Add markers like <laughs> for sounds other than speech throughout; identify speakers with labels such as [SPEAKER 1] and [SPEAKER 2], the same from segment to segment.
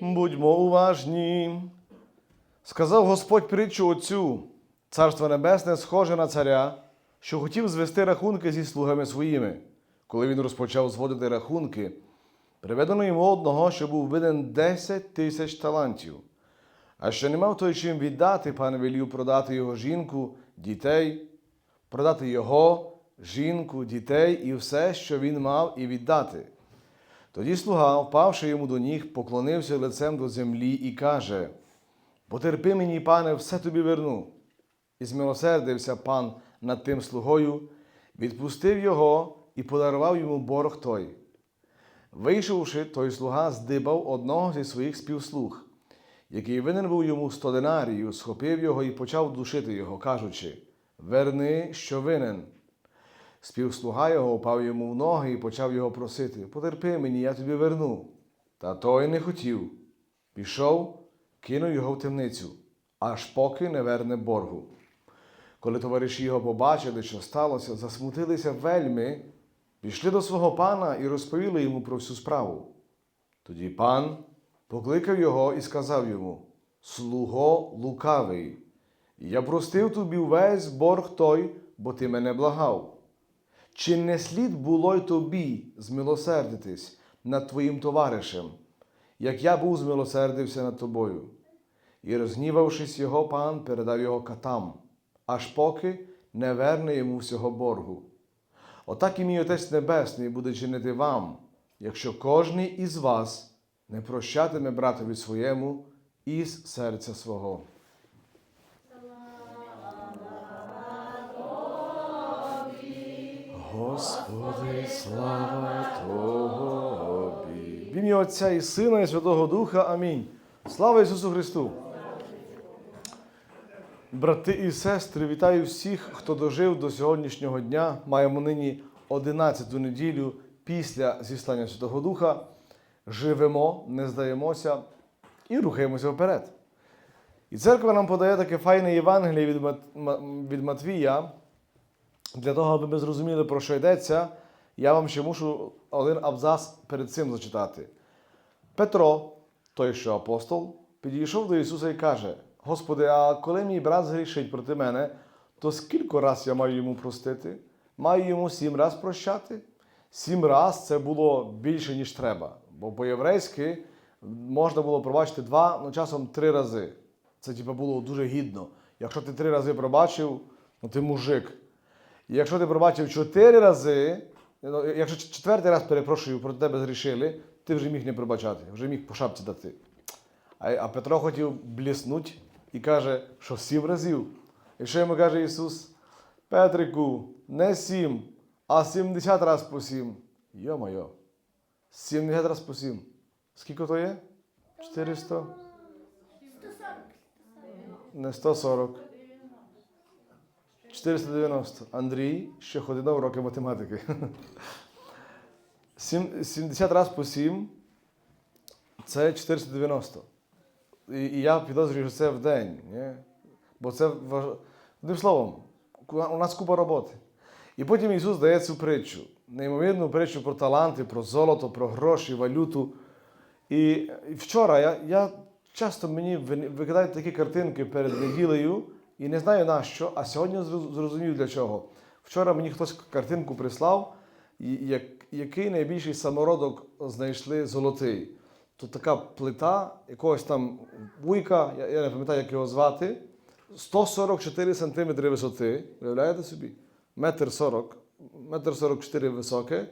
[SPEAKER 1] Будьмо уважні. Сказав Господь притчу оцю. Царство Небесне схоже на царя, що хотів звести рахунки зі слугами своїми. Коли він розпочав зводити рахунки, приведено йому одного, що був винен 10 тисяч талантів. А що не мав той чим віддати, пан велів продати його жінку, дітей, продати його, жінку, дітей і все, що він мав, і віддати. Тоді слуга, впавши йому до ніг, поклонився лицем до землі і каже: Потерпи мені, пане, все тобі верну. І змилосердився пан над тим слугою, відпустив його і подарував йому борг той. Вийшовши, той слуга здибав одного зі своїх співслуг, який винен був йому сто динарію, схопив його і почав душити його, кажучи: Верни, що винен. Співслуга його упав йому в ноги і почав його просити: Потерпи мені, я тобі верну. Та той не хотів. Пішов, кинув його в темницю, аж поки не верне боргу. Коли товариші його побачили, що сталося, засмутилися вельми, пішли до свого пана і розповіли йому про всю справу. Тоді пан покликав його і сказав йому: Слуго лукавий, я простив тобі весь борг той, бо ти мене благав. Чи не слід було й тобі змилосердитись над твоїм товаришем, як я був змилосердився над тобою? І, розгнівавшись його, пан передав його катам, аж поки не верне йому всього боргу. Отак і мій Отець Небесний буде чинити вам, якщо кожний із вас не прощатиме братові своєму із серця свого. Господи, слава Тобі. В ім'я Отця і Сина, і Святого Духа. Амінь. Слава Ісусу Христу! Брати і сестри, вітаю всіх, хто дожив до сьогоднішнього дня. Маємо нині 11-ту неділю після зіслання Святого Духа. Живемо, не здаємося і рухаємося вперед. І церква нам подає таке файне Євангеліє від, Мат... Від Матвія. Для того, аби ми зрозуміли, про що йдеться, я вам ще мушу один абзац перед цим зачитати. Петро, той, що апостол, підійшов до Ісуса і каже: Господи, а коли мій брат згрішить проти мене, то скільки раз я маю йому простити? Маю йому сім раз прощати? Сім раз це було більше, ніж треба. Бо по-єврейськи можна було пробачити два, ну часом три рази. Це типу, було дуже гідно. Якщо ти три рази пробачив, ну ти мужик. І якщо ти пробачив чотири рази, ну, якщо четвертий раз перепрошую, проти тебе зрішили, ти вже міг не пробачати, вже міг по шапці дати. А, а Петро хотів бліснуть і каже, що сім разів. І що йому каже Ісус? Петрику, не сім, а сімдесят раз по сім. Йо-моє, сімдесят раз по сім. Скільки то є? 400? 140. Не 140. 490. Андрій ще ходить на уроки математики. 70 разів по 7 це 490. І, і я підозрюю, що це в день. Ні? Бо це важ... одним словом, у нас купа роботи. І потім Ісус дає цю притчу, неймовірну притчу про таланти, про золото, про гроші, валюту. І вчора я, я часто мені викидають такі картинки перед неділею, і не знаю на що, а сьогодні зрозумів для чого. Вчора мені хтось картинку прислав, як, який найбільший самородок знайшли золотий. То така плита якогось там вуйка, я, не пам'ятаю, як його звати, 144 сантиметри висоти. Уявляєте собі? Метр 40, метр 44 високе,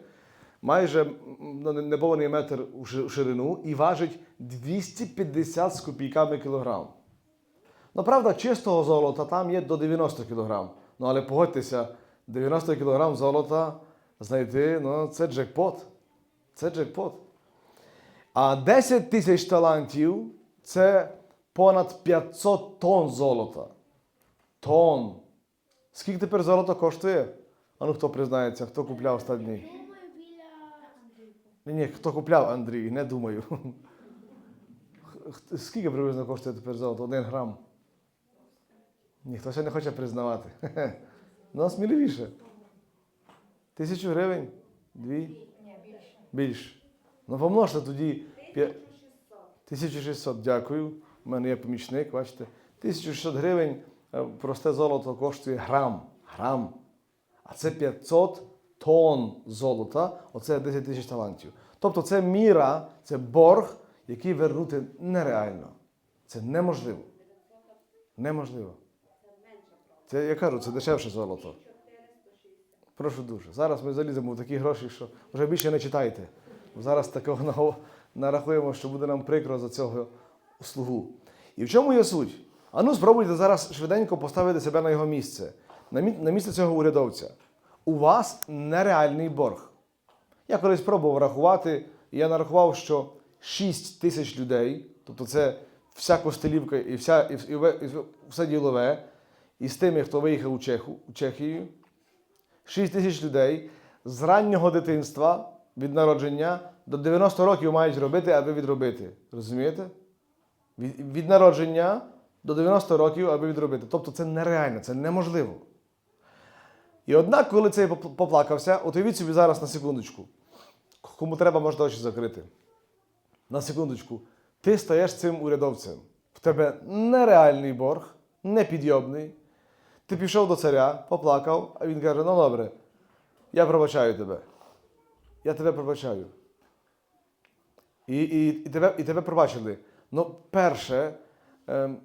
[SPEAKER 1] майже ну, не- неповний метр у ширину і важить 250 з копійками кілограм. Ну, правда, чистого золота там є до 90 кг. Ну, але погодьтеся, 90 кг золота знайти, ну, це джекпот. Це джекпот. А 10 тисяч талантів це понад 500 тонн золота. Тонн. Скільки тепер золото коштує? А хто признається, хто купляв
[SPEAKER 2] Андрійка.
[SPEAKER 1] Ні, ні, хто купляв Андрій, не думаю. <laughs> Скільки приблизно коштує тепер золото? Один грам. Ніхто ще не хоче признавати. <laughs> Ну, сміливіше. Тисячу гривень? Дві?
[SPEAKER 3] Більше.
[SPEAKER 1] Ну, помножте тоді. п'я-
[SPEAKER 3] 1600.
[SPEAKER 1] 1600, дякую. У мене є помічник, бачите. 1600 гривень е, просте золото коштує грам. Грам. А це 500 тонн золота, оце 10 тисяч талантів. Тобто це міра, це борг, який вернути нереально. Це неможливо. Неможливо. Це я кажу, це дешевше золото. Прошу дуже. Зараз ми заліземо в такі гроші, що вже більше не читайте. Зараз такого <laughs> нарахуємо, що буде нам прикро за цього слугу. І в чому є суть? А ну спробуйте зараз швиденько поставити себе на його місце, на мі- на місце цього урядовця. У вас нереальний борг. Я колись пробував рахувати, і я нарахував, що 6 тисяч людей, тобто це вся Костелівка і, вся, і, і, і все ділове, і з тими, хто виїхав у, Чеху, у Чехію, 6 тисяч людей з раннього дитинства від народження до 90 років мають робити, аби відробити. Розумієте? Від, від народження до 90 років, аби відробити. Тобто це нереально, це неможливо. І однак, коли цей поплакався, от уявіть собі зараз на секундочку. Кому треба, можете очі закрити. На секундочку. Ти стаєш цим урядовцем. В тебе нереальний борг, непідйомний. Ти пішов до царя, поплакав, а він каже: ну добре, я пробачаю тебе. Я тебе пробачаю. І, і, і, тебе, і тебе пробачили. Ну, перше, ем,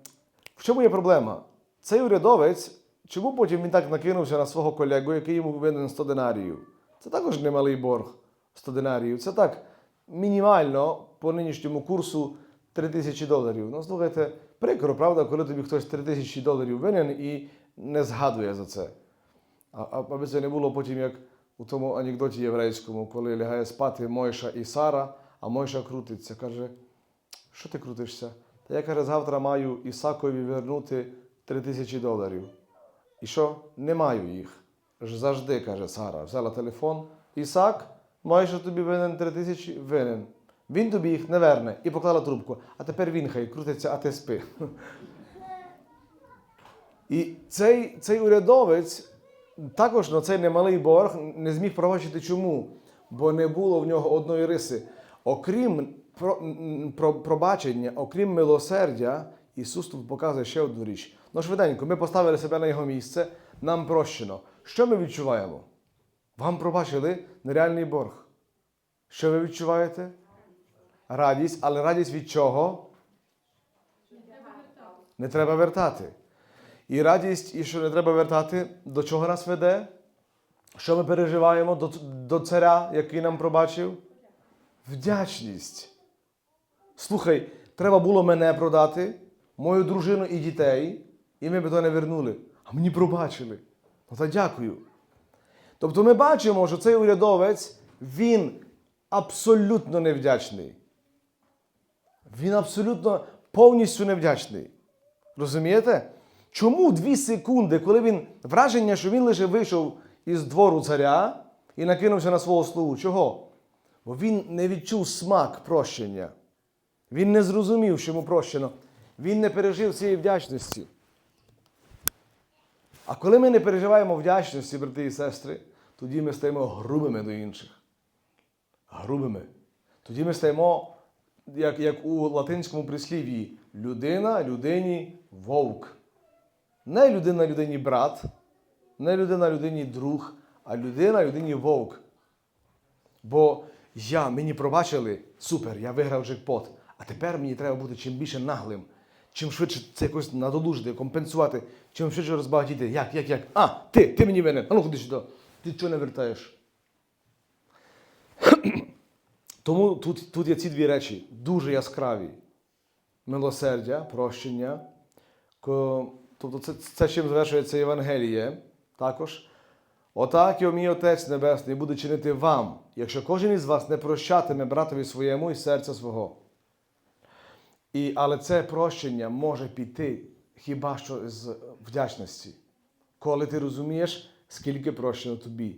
[SPEAKER 1] в чому є проблема? Цей урядовець, чому потім він так накинувся на свого колегу, який йому винен 100 динаріїв? Це також немалий борг 100 динаріїв. Це так мінімально по нинішньому курсу 3 тисячі доларів. Ну, слухайте, прикро, правда, коли тобі хтось 3 тисячі доларів винен і не згадує за це. А, аби це не було потім, як у тому анекдоті єврейському, коли лягає спати Мойша і Сара, а Мойша крутиться, каже, що ти крутишся? Та я каже, завтра маю Ісакові вернути 3 тисячі доларів. І що? Не маю їх. Завжди, каже Сара, взяла телефон. Ісак, Мойша тобі винен 3 тисячі? Винен. Він тобі їх не верне. І поклала трубку. А тепер він хай крутиться, а ти спи. І цей, цей урядовець також на цей немалий борг не зміг пробачити чому? Бо не було в нього одної риси. Окрім про, про, пробачення, окрім милосердя, Ісус тут показує ще одну річ. Ну, швиденько, ми поставили себе на його місце, нам прощено. Що ми відчуваємо? Вам пробачили нереальний борг. Що ви відчуваєте? Радість, але радість від чого? Не треба вертати. І радість, і що не треба вертати, до чого нас веде? Що ми переживаємо до, до царя, який нам пробачив? Вдячність. Слухай, треба було мене продати, мою дружину і дітей, і ми б то не вернули. А мені пробачили. Ну та дякую. Тобто ми бачимо, що цей урядовець, він абсолютно невдячний. Він абсолютно повністю невдячний. Розумієте? Чому дві секунди, коли він враження, що він лише вийшов із двору царя і накинувся на свого слугу? Чого? Бо він не відчув смак прощення. Він не зрозумів, що йому прощено. Він не пережив цієї вдячності. А коли ми не переживаємо вдячності, брати і сестри, тоді ми стаємо грубими до інших. Грубими. Тоді ми стаємо, як, як у латинському прислів'ї, людина людині вовк. Не людина людині брат, не людина людині друг, а людина людині вовк. Бо я, мені пробачили, супер, я виграв джекпот. А тепер мені треба бути чим більше наглим, чим швидше це якось надолужити, компенсувати, чим швидше розбагатіти. Як, як, як? А, ти, ти мені винен. А ну ходи сюди. Ти чого не вертаєш? <clears throat> Тому тут, тут є ці дві речі дуже яскраві: милосердя, прощення. Тобто це, це чим завершується Євангеліє також. Отак і мій Отець Небесний буде чинити вам, якщо кожен із вас не прощатиме братові своєму і серця свого. І, але це прощення може піти хіба що з вдячності, коли ти розумієш, скільки прощено тобі.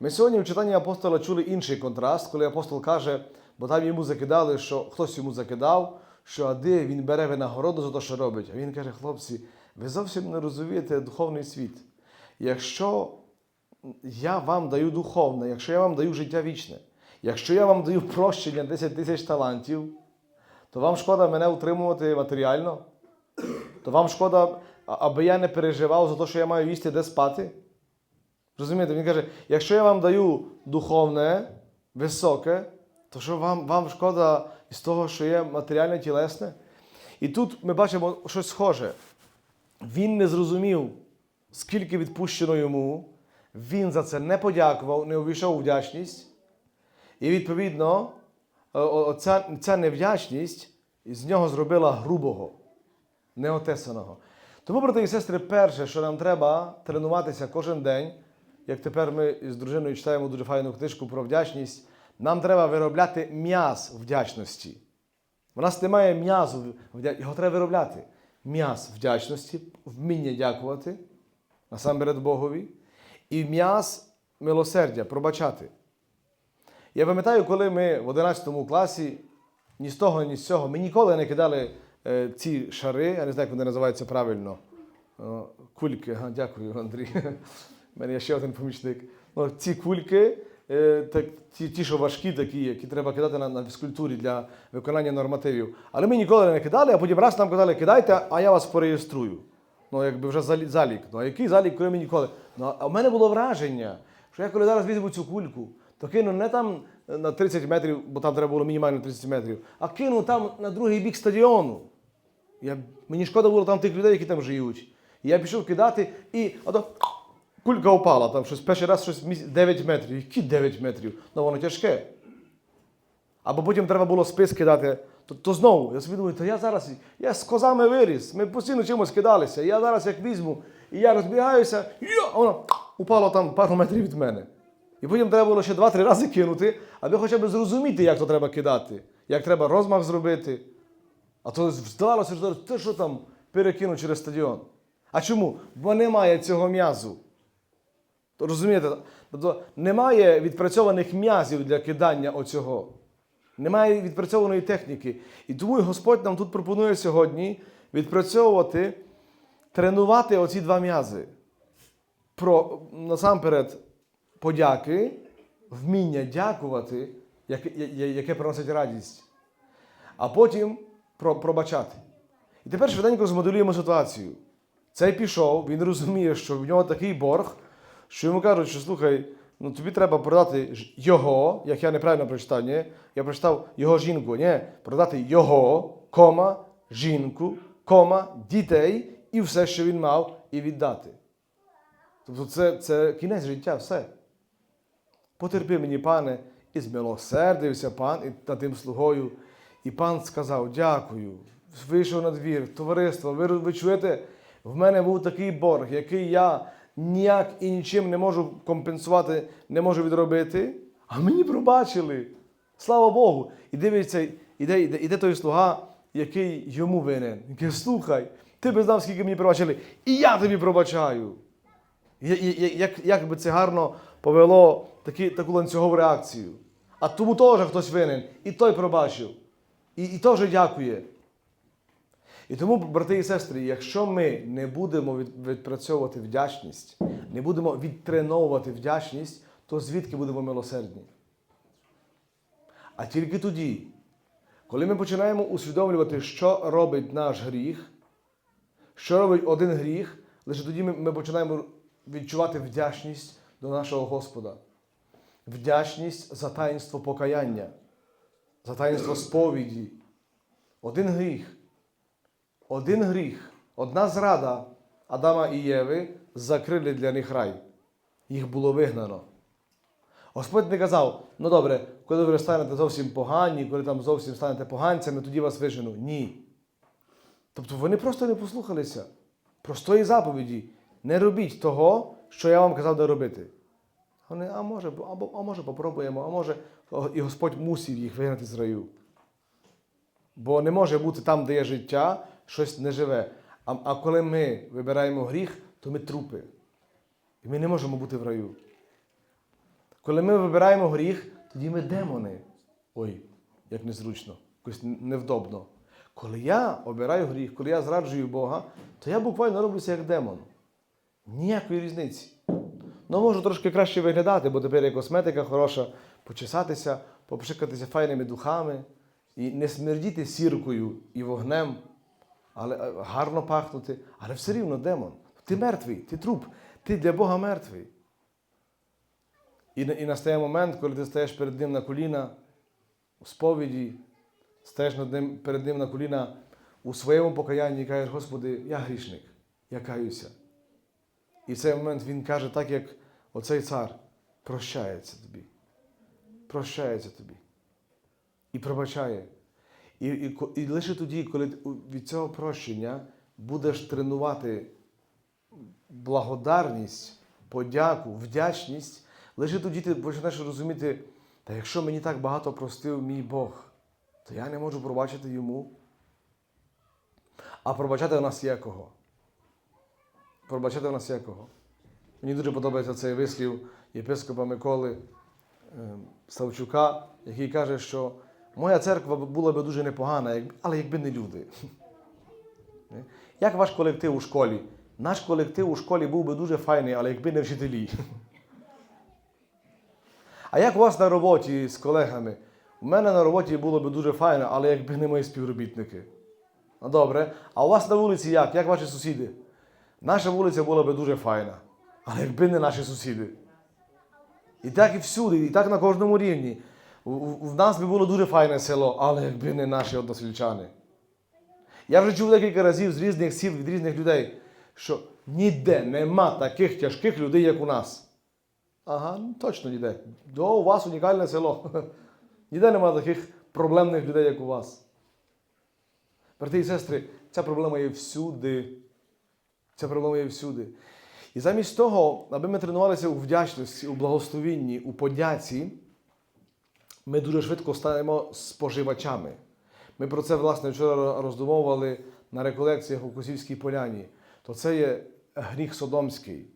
[SPEAKER 1] Ми сьогодні в читанні апостола чули інший контраст, коли апостол каже, бо там йому закидали, що хтось йому закидав, що ади він бере винагороду за те, що робить. А він каже, хлопці, ви зовсім не розумієте духовний світ. Якщо я вам даю духовне, якщо я вам даю життя вічне, якщо я вам даю прощення 10 тисяч талантів, то вам шкода мене утримувати матеріально? То вам шкода, аби я не переживав за те, що я маю їсти де спати? Розумієте, він каже, якщо я вам даю духовне, високе, то що вам, вам шкода із того, що є матеріальне тілесне? І тут ми бачимо щось схоже. Він не зрозумів, скільки відпущено йому, він за це не подякував, не увійшов у вдячність. І відповідно, о- оця, ця невдячність з нього зробила грубого, неотесаного. Тому, брати і сестри, перше, що нам треба тренуватися кожен день, як тепер ми з дружиною читаємо дуже файну книжку про вдячність, нам треба виробляти м'яз вдячності. У нас немає м'язу, його треба виробляти. М'яз вдячності, вміння дякувати, насамперед Богові, і м'яз милосердя, пробачати. Я пам'ятаю, коли ми в 11 класі ні з того, ні з цього, ми ніколи не кидали е, ці шари, я не знаю, як вони називаються правильно. О, кульки, дякую, Андрій. <laughs> У мене є ще один помічник. Ну, ці кульки, е, так, ті, ті, що важкі, такі, які треба кидати на, на фізкультурі для виконання нормативів. Але ми ніколи не кидали, а потім раз нам казали, кидайте, а я вас пореєструю. Ну, якби вже залі- залік. Ну, а який залік, коли ми ніколи? Ну, а в мене було враження, що я коли зараз візьму цю кульку, то кину не там на 30 метрів, бо там треба було мінімально 30 метрів, а кину там на другий бік стадіону. Я, мені шкода було там тих людей, які там живуть. І я пішов кидати, і ото кулька впала, там щось перший раз щось 9 метрів. Які 9 метрів? Ну воно тяжке. Або потім треба було спис кидати. То, то знову, я собі думаю, то я зараз, я з козами виріс, ми постійно чимось кидалися. Я зараз як візьму, і я розбігаюся, йо, воно упало там пару метрів від мене. І потім треба було ще два-три рази кинути, аби хоча б зрозуміти, як то треба кидати, як треба розмах зробити. А то здавалося, що ти що там перекину через стадіон. А чому? Бо немає цього м'язу. То розумієте, тобто немає відпрацьованих м'язів для кидання оцього. Немає відпрацьованої техніки. І тому Господь нам тут пропонує сьогодні відпрацьовувати, тренувати оці два м'язи. Про насамперед подяки, вміння дякувати, яке, яке приносить радість, а потім про, пробачати. І тепер швиденько змоделюємо ситуацію. Цей пішов, він розуміє, що в нього такий борг, що йому кажуть, що слухай, ну тобі треба продати його, як я неправильно прочитав, ні? Я прочитав його жінку, ні, продати його, кома, жінку, кома, дітей і все, що він мав, і віддати. Тобто це, це кінець життя, все. Потерпи мені, пане, і змилосердився пан і над тим слугою. І пан сказав: Дякую. Вийшов на двір, товариство, ви, ви чуєте, в мене був такий борг, який я ніяк і нічим не можу компенсувати, не можу відробити. А мені пробачили. Слава Богу. І дивиться, іде, іде, іде той слуга, який йому винен. Він каже, слухай, ти би знав, скільки мені пробачили, і я тобі пробачаю. Я- я- Як, як би це гарно повело такі, таку ланцюгову реакцію. А тому теж хтось винен, і той пробачив, і, і теж дякує. І тому, брати і сестри, якщо ми не будемо відпрацьовувати вдячність, не будемо відтреновувати вдячність, то звідки будемо милосердні? А тільки тоді, коли ми починаємо усвідомлювати, що робить наш гріх, що робить один гріх, лише тоді ми, починаємо відчувати вдячність до нашого Господа. Вдячність за таїнство покаяння, за таїнство сповіді. Один гріх. Один гріх, одна зрада Адама і Єви закрили для них рай. Їх було вигнано. Господь не казав, ну добре, коли ви станете зовсім погані, коли там зовсім станете поганцями, тоді вас вижену. Ні. Тобто вони просто не послухалися простої заповіді. Не робіть того, що я вам казав не робити. Вони, а може, або, а може попробуємо, а може, і Господь мусив їх вигнати з раю. Бо не може бути там, де є життя, щось не живе. А, а коли ми вибираємо гріх, то ми трупи. І ми не можемо бути в раю. Коли ми вибираємо гріх, тоді ми демони. Ой, як незручно, якось невдобно. Коли я обираю гріх, коли я зраджую Бога, то я буквально роблюся як демон. Ніякої різниці. Ну, можу трошки краще виглядати, бо тепер є косметика хороша, почесатися, попшикатися файними духами. і не смердіти сіркою і вогнем, але е, гарно пахнути, але все рівно демон. Ти мертвий, ти труп, ти для Бога мертвий. І, і настає момент, коли ти стаєш перед ним на коліна у сповіді, стаєш над ним, перед ним на коліна у своєму покаянні і кажеш, Господи, я грішник, я каюся. І в цей момент він каже, так як оцей цар прощається тобі. Прощається тобі. І пробачає. І, і, і лише тоді, коли від цього прощення будеш тренувати благодарність, подяку, вдячність, лише тоді ти почнеш розуміти, та якщо мені так багато простив мій Бог, то я не можу пробачити йому. А пробачати у нас є кого? Пробачати у нас є кого? Мені дуже подобається цей вислів єпископа Миколи е, Савчука, який каже, що моя церква була би дуже непогана, але якби не люди. Як ваш колектив у школі? Наш колектив у школі був би дуже файний, але якби не вчителі. А як у вас на роботі з колегами? У мене на роботі було б дуже файно, але якби не мої співробітники. Ну добре. А у вас на вулиці як? Як ваші сусіди? Наша вулиця була б дуже файна, але якби не наші сусіди. І так і всюди, і так на кожному рівні. В нас би було дуже файне село, але якби не наші односельчани. Я вже чув декілька разів з різних сіл, від різних людей, що ніде нема таких тяжких людей, як у нас. Ага, ну, точно ніде. До у вас унікальне село. <laughs> Ніде нема таких проблемних людей, як у вас. Брати і сестри, ця проблема є всюди. Ця проблема є всюди. І замість того, аби ми тренувалися у вдячності, у благословінні, у подяці, ми дуже швидко стаємо споживачами. Ми про це, власне, вчора роздумовували на реколекціях у Косівській поляні. То це є гріх содомський.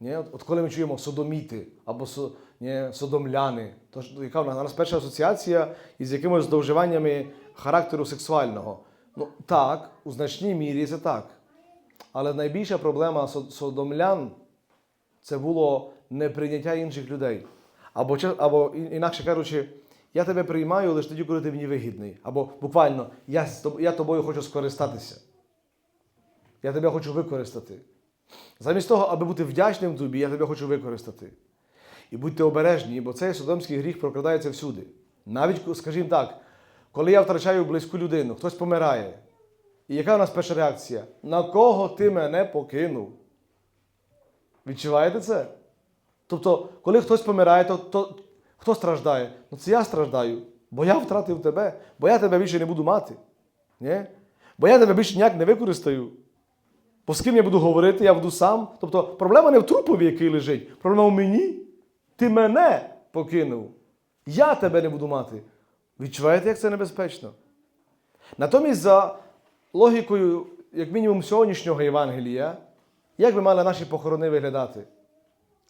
[SPEAKER 1] Ні? От, от коли ми чуємо содоміти або со, ні, содомляни, то яка в нас? Перша асоціація із якимось зловживаннями характеру сексуального. Ну так, у значній мірі це так. Але найбільша проблема содомлян це було неприйняття інших людей. Або, або інакше кажучи, я тебе приймаю лише тоді, коли ти мені вигідний. Або буквально я, я тобою хочу скористатися. Я тебе хочу використати. Замість того, аби бути вдячним тобі, я тебе хочу використати. І будьте обережні, бо цей содомський гріх прокрадається всюди. Навіть, скажімо так, коли я втрачаю близьку людину, хтось помирає. І яка у нас перша реакція? На кого ти мене покинув? Відчуваєте це? Тобто, коли хтось помирає, то, то хто страждає? Ну це я страждаю, бо я втратив тебе, бо я тебе більше не буду мати. Ні? Бо я тебе більше ніяк не використаю. Бо з ким я буду говорити, я буду сам. Тобто проблема не в трупові, який лежить, проблема в мені. Ти мене покинув. Я тебе не буду мати. Відчуваєте, як це небезпечно? Натомість, за логікою, як мінімум, сьогоднішнього Євангелія, як би мали наші похорони виглядати?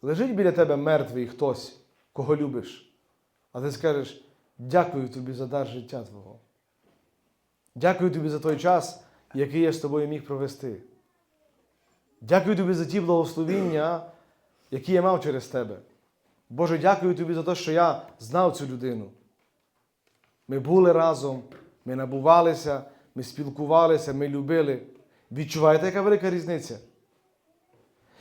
[SPEAKER 1] Лежить біля тебе мертвий хтось, кого любиш, а ти скажеш: дякую тобі за дар життя Твого. Дякую тобі за той час, який я з тобою міг провести. Дякую тобі за ті благословіння, які я мав через тебе. Боже, дякую тобі за те, що я знав цю людину. Ми були разом, ми набувалися, ми спілкувалися, ми любили. Відчуваєте, яка велика різниця?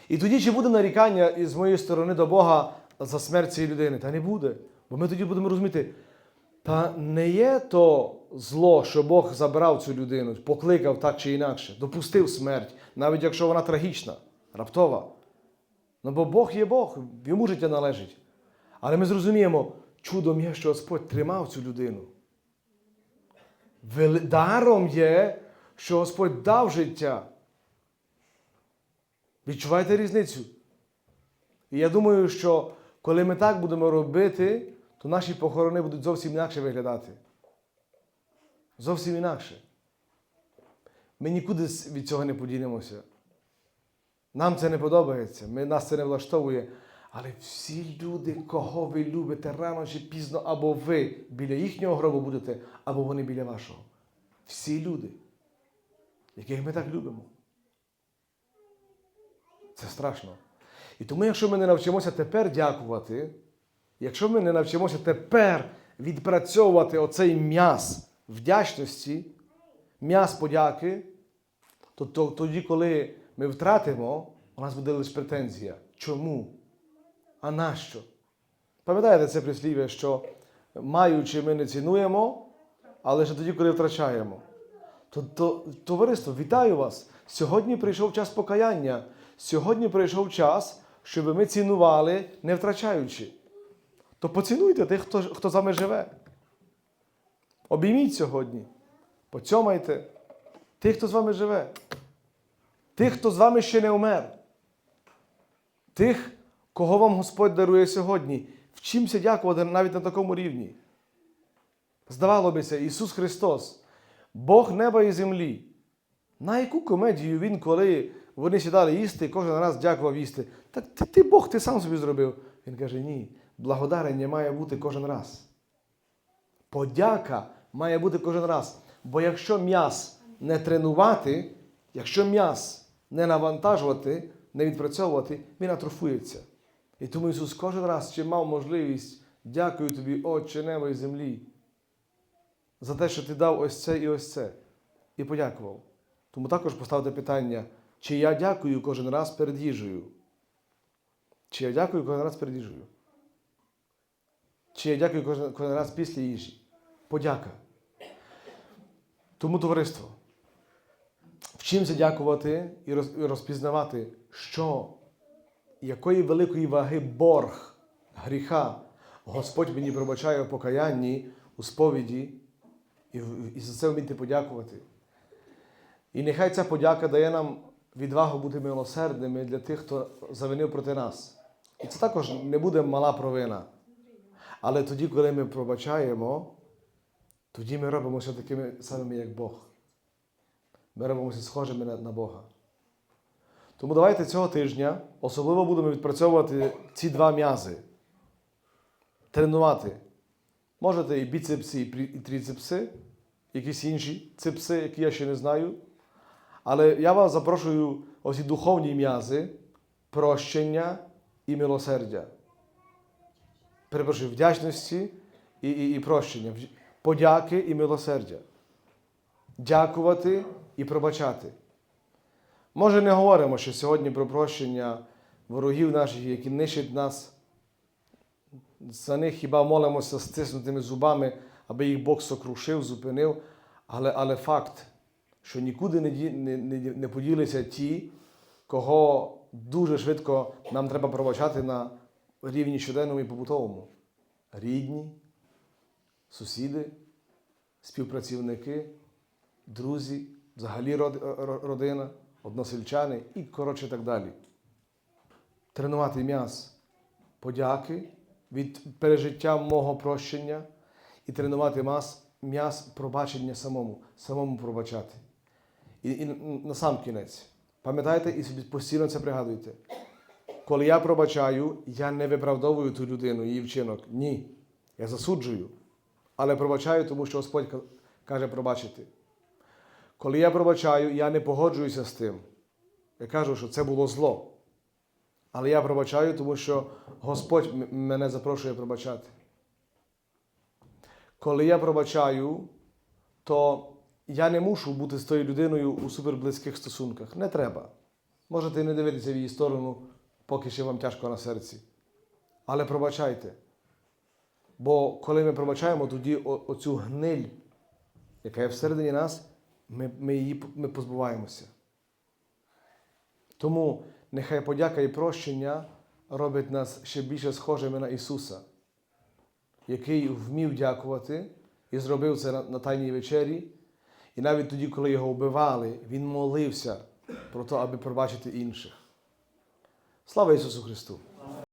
[SPEAKER 1] І тоді чи буде нарікання із моєї сторони до Бога за смерть цієї людини? Та не буде. Бо ми тоді будемо розуміти, та не є то зло, що Бог забрав цю людину, покликав так чи інакше, допустив смерть, навіть якщо вона трагічна, раптова. Ну бо Бог є Бог, йому життя належить. Але ми зрозуміємо, чудом є, що Господь тримав цю людину. Даром є, що Господь дав життя. Відчуваєте різницю? І я думаю, що коли ми так будемо робити, то наші похорони будуть зовсім інакше виглядати. Зовсім інакше. Ми нікуди від цього не подінемося. Нам це не подобається, ми, нас це не влаштовує. Але всі люди, кого ви любите, рано чи пізно, або ви біля їхнього гробу будете, або вони біля вашого. Всі люди, яких ми так любимо. Це страшно. І тому, якщо ми не навчимося тепер дякувати, якщо ми не навчимося тепер відпрацьовувати оцей м'яз вдячності, м'яз подяки, то, то тоді, коли ми втратимо, у нас буде лише претензія. Чому? А нащо? Пам'ятаєте це прислів'я, що маючи ми не цінуємо, але лише тоді, коли втрачаємо. То, то, товариство, вітаю вас! Сьогодні прийшов час покаяння. Сьогодні прийшов час, щоб ми цінували, не втрачаючи. То поцінуйте тих, хто, хто з вами живе. Обійміть сьогодні, поцьомайте тих, хто з вами живе, тих, хто з вами ще не умер, тих, кого вам Господь дарує сьогодні. Вчимося дякувати навіть на такому рівні. Здавало бися, Ісус Христос, Бог неба і землі. На яку комедію Він, коли вони сідали їсти, кожен раз дякував їсти. Так ти, ти Бог, ти сам собі зробив. Він каже, ні, благодарення має бути кожен раз. Подяка має бути кожен раз. Бо якщо м'яс не тренувати, якщо м'яс не навантажувати, не відпрацьовувати, він атрофується. І тому Ісус кожен раз, чи мав можливість, дякую тобі, Отче неба і землі, за те, що ти дав ось це і ось це. І подякував. Тому також поставте питання, чи я дякую кожен раз перед їжею? Чи я дякую кожен раз перед їжею? Чи я дякую кожен, кожен раз після їжі? Подяка. Тому, товариство, вчимося дякувати і розпізнавати, що якої великої ваги борг гріха Господь мені пробачає у покаянні, у сповіді, і, і за це вміти подякувати. І нехай ця подяка дає нам відвагу бути милосердними для тих, хто завинив проти нас. І це також не буде мала провина. Але тоді, коли ми пробачаємо, тоді ми робимося такими самими, як Бог. Ми робимося схожими на, Бога. Тому давайте цього тижня особливо будемо відпрацьовувати ці два м'язи. Тренувати. Можете і біцепси, і трицепси, якісь інші цепси, які я ще не знаю. Але я вас запрошую ось і духовні м'язи, прощення і милосердя. Перепрошую, вдячності і, і, і прощення, подяки і милосердя. Дякувати і пробачати. Може, не говоримо ще сьогодні про прощення ворогів наших, які нищать нас. За них хіба молимося стиснутими зубами, аби їх Бог сокрушив, зупинив. Але, але факт, що нікуди не, не, не, не поділися ті, кого дуже швидко нам треба пробачати на рівні щоденному і побутовому. Рідні, сусіди, співпрацівники, друзі, взагалі родина, односельчани і коротше так далі. Тренувати м'яз подяки від пережиття мого прощення і тренувати м'яз пробачення самому, самому пробачати. І, і на сам кінець. Пам'ятайте і собі постійно це пригадуйте. Коли я пробачаю, я не виправдовую ту людину, її вчинок. Ні. Я засуджую. Але пробачаю, тому що Господь каже пробачити. Коли я пробачаю, я не погоджуюся з тим. Я кажу, що це було зло. Але я пробачаю, тому що Господь мене запрошує пробачати. Коли я пробачаю, то я не мушу бути з тою людиною у суперблизьких стосунках. Не треба. Можете не дивитися в її сторону, поки ще вам тяжко на серці. Але пробачайте. Бо коли ми пробачаємо, тоді оцю гниль, яка є всередині нас, ми, ми її ми позбуваємося. Тому нехай подяка і прощення робить нас ще більше схожими на Ісуса, який вмів дякувати і зробив це на, на Тайній вечері. І навіть тоді, коли його вбивали, Він молився про те, аби пробачити інших. Слава Ісусу Христу!